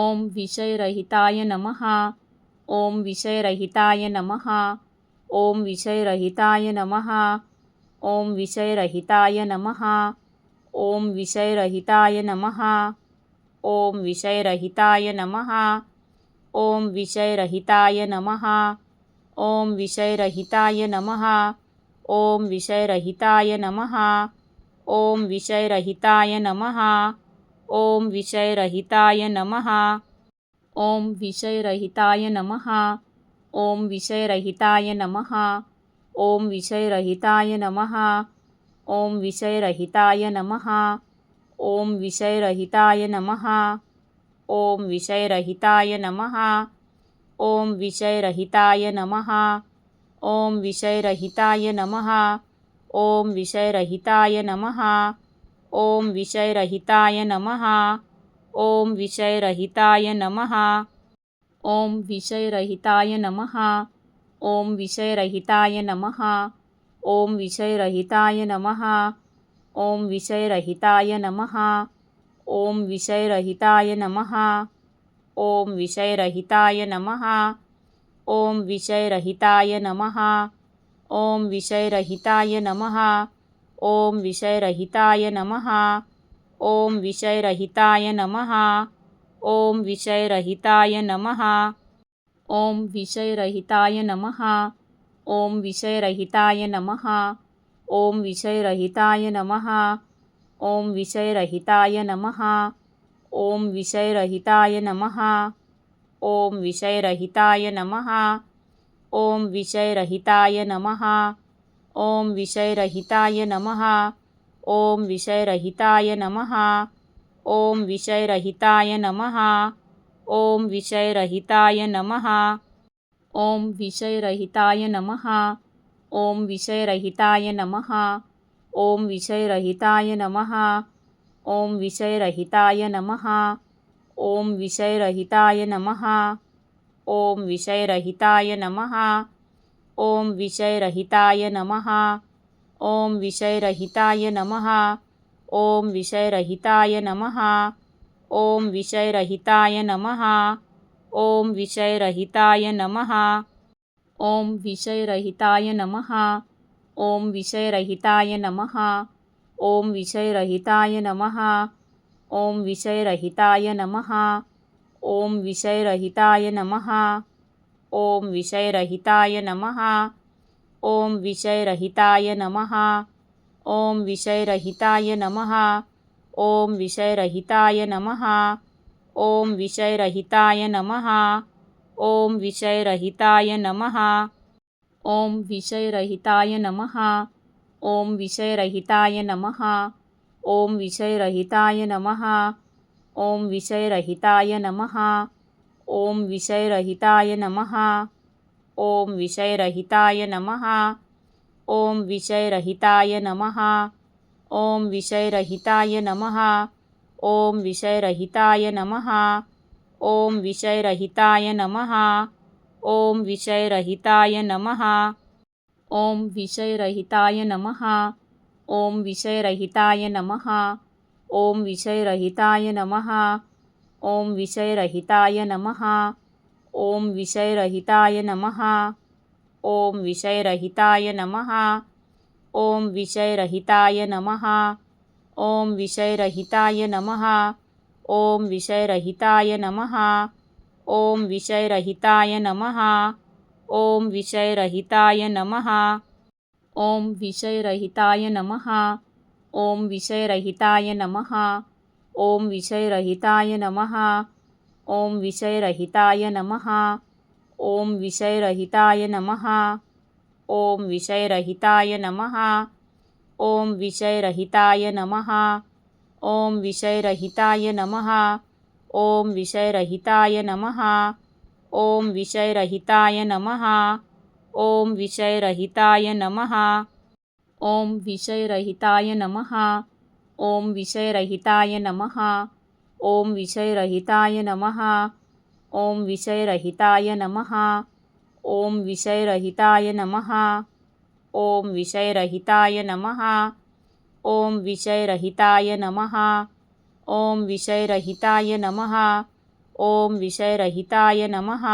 ओम विषयरहिताय नमः ओम विषयरहिताय नमः ओम विषयरहिताय नमः ओम विषयरहिताय नमः ओम विषयरहिताय नमः ओम विषयरहिताय नमः ओम विषयरहिताय नमः ओम विषयरहिताय नमः ओम विषयरहिताय नमः ओम विषयरहिताय नमः ओम विषयरहिताय नमः ओम विषयरहिताय नमः ओम विषयरहिताय नमः ओम विषयरहिताय नमः ओम विषयरहिताय नमः ओम विषयरहिताय नमः ओम विषयरहिताय नमः ओम विषयरहिताय नमः ओम विषयरहिताय नमः ओम विषयरहिताय नमः ओम विषयरहिताय नमः ओम विषयरहिताय नमः ओम विषयरहिताय नमः ओम विषयरहिताय नमः ओम विषयरहिताय नमः ओम विषयरहिताय नमः ओम विषयरहिताय नमः ओम विषयरहिताय नमः ओम विषयरहिताय नमः ओम विषयरहिताय नमः ओम विषयरहिताय नमः ओम विषयरहिताय नमः ओम विषयरहिताय नमः ओम विषयरहिताय नमः ओम विषयरहिताय नमः ओम विषयरहिताय नमः ओम विषयरहिताय नमः ओम विषयरहिताय नमः ओम विषयरहिताय नमः ओम विषयरहिताय नमः ओम विषयरहिताय नमः ओम विषयरहिताय नमः ओम विषयरहिताय नमः ओम विषयरहिताय नमः ओम विषयरहिताय नमः ओम विषयरहिताय नमः ओम विषयरहिताय नमः ओम विषयरहिताय नमः ओम विषयरहिताय नमः ओम विषयरहिताय नमः ओम विषयरहिताय नमः ओम विषयरहिताय नमः ओम विषयरहिताय नमः ओम विषयरहिताय नमः ओम विषयरहिताय नमः ओम विषयरहिताय नमः ओम विषयरहिताय नमः ओम विषयरहिताय नमः ओम विषयरहिताय नमः ओम विषयरहिताय नमः ओम विषयरहिताय नमः ओम विषयरहिताय नमः ओम विषयरहिताय नमः ओम विषयरहिताय नमः ओम विषयरहिताय नमः ओम विषयरहिताय नमः ओम विषयरहिताय नमः ओम विषयरहिताय नमः ओम विषयरहिताय नमः ओम विषयरहिताय नमः ओम विषयरहिताय नमः ओम विषयरहिताय नमः ओम विषयरहिताय नमः ओम विषयरहिताय नमः ओम विषयरहिताय नमः ओम विषयरहिताय नमः ओम विषयरहिताय नमः ओम विषयरहिताय नमः ओम विषयरहिताय नमः ओम विषयरहिताय नमः ओम विषयरहिताय नमः ओम विषयरहिताय नमः ओम विषयरहिताय नमः ओम विषयरहिताय नमः ओम विषयरहिताय नमः ओम विषयरहिताय नमः ओम विषयरहिताय नमः ओम विषयरहिताय नमः ओम विषयरहिताय नमः ओम विषयरहिताय नमः ओम विषयरहिताय नमः ओम विषयरहिताय नमः ओम विषयरहिताय नमः ओम विषयरहिताय नमः ओम विषयरहिताय नमः ओम विषयरहिताय नमः ओम विषयरहिताय नमः ओम विषयरहिताय नमः ओम विषयरहिताय नमः ओम विषयरहिताय नमः ओम विषयरहिताय नमः। ओम विषयरहिताय नमः। ओम विषयरहिताय नमः। ओम विषयरहिताय नमः। ओम विषयरहिताय नमः। ओम विषयरहिताय नमः। ओम विषयरहिताय नमः। ओम विषयरहिताय नमः।